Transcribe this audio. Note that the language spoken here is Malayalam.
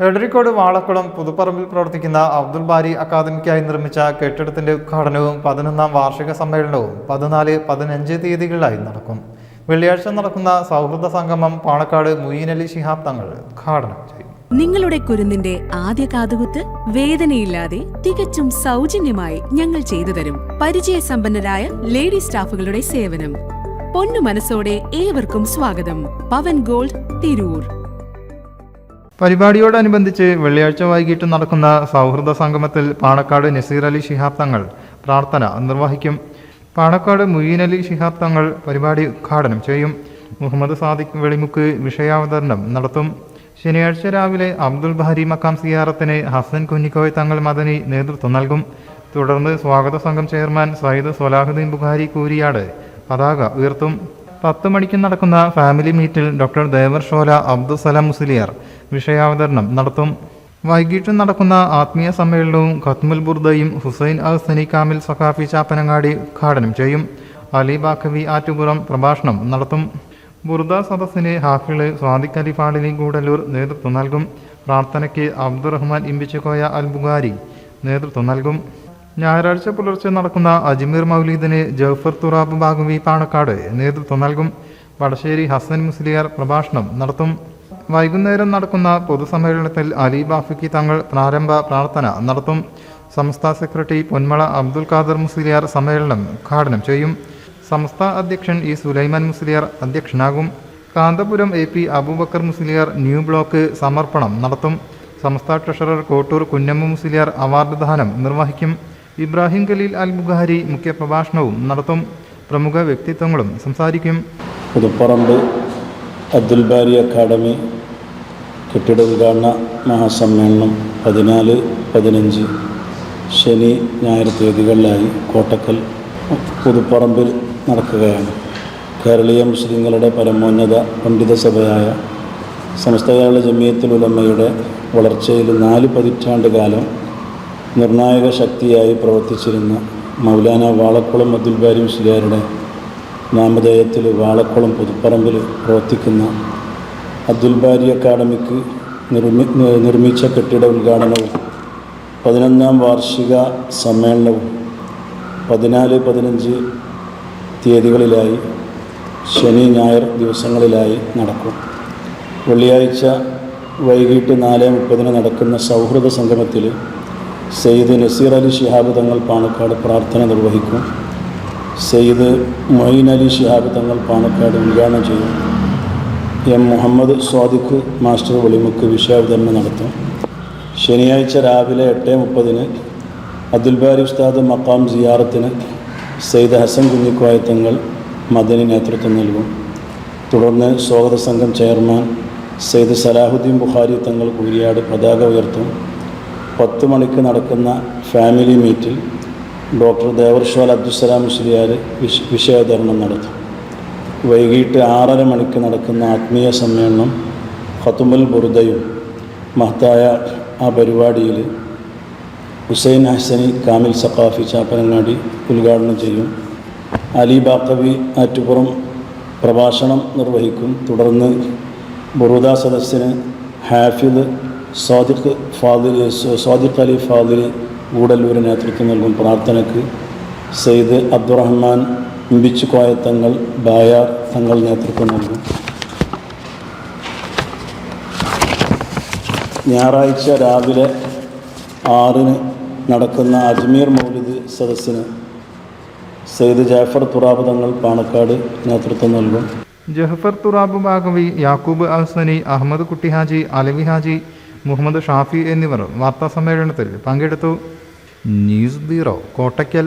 എടരിക്കോട് വാളക്കുളം പുതുപ്പറമ്പിൽ പ്രവർത്തിക്കുന്ന അബ്ദുൽ ബാരി അക്കാദമിക്കായി നിർമ്മിച്ച കെട്ടിടത്തിന്റെ ഉദ്ഘാടനവും പതിനൊന്നാം വാർഷിക സമ്മേളനവും പതിനാല് പതിനഞ്ച് തീയതികളിലായി നടക്കും. വെള്ളിയാഴ്ച നടക്കുന്ന സൗഹൃദ സംഗമം പാണക്കാട് മുയീൻ അലി ശിഹാബ് തങ്ങൾ ഉദ്ഘാടനം ചെയ്യും. നിങ്ങളുടെ കുരുന്നിന്റെ ആദ്യ കാതുകുത്ത് വേദനയില്ലാതെ തികച്ചും സൗജന്യമായി ഞങ്ങൾ ചെയ്തു തരും പരിചയസമ്പന്നരായ ലേഡി സ്റ്റാഫുകളുടെ സേവനം. പൊന്നു മനസ്സോടെ ഏവർക്കും സ്വാഗതം. പവൻ ഗോൾഡ് തിരൂർ. പരിപാടിയോടനുബന്ധിച്ച് വെള്ളിയാഴ്ച വൈകിട്ട് നടക്കുന്ന സൗഹൃദ സംഗമത്തിൽ പാണക്കാട് നസീർ അലി ശിഹാബ് തങ്ങൾ പ്രാർത്ഥന നിർവഹിക്കും. പാണക്കാട് മുയീൻ അലി ശിഹാബ് തങ്ങൾ പരിപാടി ഉദ്ഘാടനം ചെയ്യും. മുഹമ്മദ് സാദിഖ് വെളിമുക്ക് വിഷയാവതരണം നടത്തും. ശനിയാഴ്ച രാവിലെ അബ്ദുൽ ബഹരി മക്കാം സിയാറത്തിന് ഹസൻ കുഞ്ഞിക്കോയ് തങ്ങൾ മദനി നേതൃത്വം നൽകും. തുടർന്ന് സ്വാഗത സംഘം ചെയർമാൻ സയ്യിദ് സൊലാഹുദ്ദീൻ ബുഖാരി കൂരിയാട് പതാക ഉയർത്തും. പത്ത് മണിക്ക് നടക്കുന്ന ഫാമിലി മീറ്റിൽ ഡോക്ടർ ദേവർ ഷോല അബ്ദുസലാം മുസ്ലിയാർ വിഷയാവതരണം നടത്തും. വൈകിട്ട് നടക്കുന്ന ആത്മീയ സമ്മേളനവും ഖത്മുൽ ബുർദയും ഹുസൈൻ അൽ സനി കാമിൽ സഖാഫി ചാപ്പനങ്ങാടി ഉദ്ഘാടനം ചെയ്യും. അലി ബാഖവി ആറ്റുപുറം പ്രഭാഷണം നടത്തും. ബുർദ സദസ്സിന് ഹാഫിൾ സ്വാദിഖ് അലി ഫാളിനി ഗൂഡല്ലൂർ നേതൃത്വം നൽകും. പ്രാർത്ഥനയ്ക്ക് അബ്ദുറഹ്മാൻ ഇമ്പിച്ചുകോയ അൽ ബുഖാരി നേതൃത്വം നൽകും. ഞായറാഴ്ച പുലർച്ചെ നടക്കുന്ന അജ്മീർ മൗലീദിന് ജഫർ തുറാബ് ബാഗുവി പാണക്കാട് നേതൃത്വം നൽകും. വടശ്ശേരി ഹസൻ മുസ്ലിയാർ പ്രഭാഷണം നടത്തും. വൈകുന്നേരം നടക്കുന്ന പൊതുസമ്മേളനത്തിൽ അലി ബാഫിക്ക് തങ്ങൾ പ്രാരംഭ പ്രാർത്ഥന നടത്തും. സംസ്ഥാന സെക്രട്ടറി പൊന്മള അബ്ദുൽ ഖാദർ മുസ്ലിയാർ സമ്മേളനം ഉദ്ഘാടനം ചെയ്യും. സംസ്ഥാന അധ്യക്ഷൻ E Sulaiman Musliyar അധ്യക്ഷനാകും. Kanthapuram A P Abubakar Musliyar new block സമർപ്പണം നടത്തും. സംസ്ഥാന ട്രഷറർ കോട്ടൂർ കുഞ്ഞമ്മ മുസ്ലിയാർ അവാർഡ് ദാനം നിർവഹിക്കും. ഇബ്രാഹിം ഖലീൽ അൽ മുഖാരി മുഖ്യ പ്രഭാഷണവും നടത്തും. പ്രമുഖ വ്യക്തിത്വങ്ങളും സംസാരിക്കും. പുതുപ്പറമ്പ് അബ്ദുൽ ബാരി അക്കാഡമി കെട്ടിട ഉദ്ഘാടന മഹാസമ്മേളനം പതിനാല് പതിനഞ്ച് ശനി ഞായർ തീയതികളിലായി കോട്ടക്കൽ പുതുപ്പറമ്പിൽ നടക്കുകയാണ്. കേരളീയ മുസ്ലിങ്ങളുടെ പരമോന്നത പണ്ഡിത സഭയായ കേരള ജമിയത്തുൽ ഉലമ്മയുടെ വളർച്ചയിൽ നാല് പതിറ്റാണ്ട് കാലം നിർണായക ശക്തിയായി പ്രവർത്തിച്ചിരുന്ന മൗലാന വാളക്കുളം അബ്ദുൽ ബാരി മുസ്ലിയാരുടെ നാമധേയത്തിൽ വാളക്കുളം പുതുപ്പറമ്പിൽ പ്രവർത്തിക്കുന്ന അബ്ദുൽ ബാരി അക്കാഡമിക്ക് നിർമ്മി നിർമ്മിച്ച കെട്ടിട ഉദ്ഘാടനവും പതിനൊന്നാം വാർഷിക സമ്മേളനവും പതിനാല് പതിനഞ്ച് തീയതികളിലായി ശനി ഞായർ ദിവസങ്ങളിലായി നടക്കും. വെള്ളിയാഴ്ച വൈകിട്ട് നാല് മുപ്പതിന് നടക്കുന്ന സൗഹൃദ സംഗമത്തിൽ സെയ്ദ് നസീർ അലി ഷിഹാബ് തങ്ങൾ പാണക്കാട് പ്രാർത്ഥന നിർവഹിക്കും. സെയ്ദ് മൊയ്ൻ അലി ഷിഹാബ് തങ്ങൾ പാണക്കാട് ഉദ്ഘാടനം ചെയ്യും. എം മുഹമ്മദ് സ്വാദിഖ് മാസ്റ്റർ വെളിമുക്ക് വിഷയാവതരണം നടത്തും. ശനിയാഴ്ച രാവിലെ എട്ട് മുപ്പതിന് അബ്ദുൽബാരി ഉസ്താദ് മക്കാം സിയാറത്തിന് സെയ്ദ് ഹസൻ കുഞ്ഞിക്കോയത്തങ്ങൾ മദനി നേതൃത്വം നൽകും. തുടർന്ന് സ്വാഗത സംഘം ചെയർമാൻ സെയ്ദ് സലാഹുദ്ദീൻ ബുഖാരി തങ്ങൾ കൂരിയാട് പതാക ഉയർത്തും. പത്ത് മണിക്ക് നടക്കുന്ന ഫാമിലി മീറ്റിൽ ഡോക്ടർ ദേവർഷാൽ അബ്ദുസലാം മുസ്ലിയാർ വിശ് വിഷയാവതരണം നടത്തും. വൈകിട്ട് ആറര മണിക്ക് നടക്കുന്ന ആത്മീയ സമ്മേളനം ഖത്തുമുൽ ബുറുദയും മഹത്തായ ആ പരിപാടിയിൽ ഹുസൈൻ ഹസനി കാമിൽ സഖാഫി ചാപ്പനങ്ങാടി ഉദ്ഘാടനം ചെയ്യും. അലി ബാക്കവി ആറ്റുപുറം പ്രഭാഷണം നിർവഹിക്കും. തുടർന്ന് ബുറുദ സദസ്സിന് ഹാഫിദ് സ്വാദിഖ് ഫാദിൽ സാദിഖ് അലി ഫാദിൽ ഗൂഡല്ലൂർ നേതൃത്വം നൽകും പ്രാർത്ഥനയ്ക്ക് സെയ്ദ് അബ്ദുറഹ്മാൻ ഇമ്പിച്ചു കോയത്തങ്ങൾ ബായ തങ്ങൾ നേതൃത്വം നൽകും. ഞായറാഴ്ച രാവിലെ ആറിന് നടക്കുന്ന അജ്മീർ മൗലിദ് സദസ്സിന് സെയ്ദ് ജാഫർ തുറാബ് തങ്ങൾ പാണക്കാട് നേതൃത്വം നൽകും. ജഹഫർ തുറാബ് ബാഗവി യാക്കൂബ് അഹ്സനി അഹമ്മദ് കുട്ടി ഹാജി അലവി ഹാജി മുഹമ്മദ് ഷാഫി എന്നിവർ വാർത്താസമ്മേളനത്തിൽ പങ്കെടുത്തു. News bureau Kottakkal.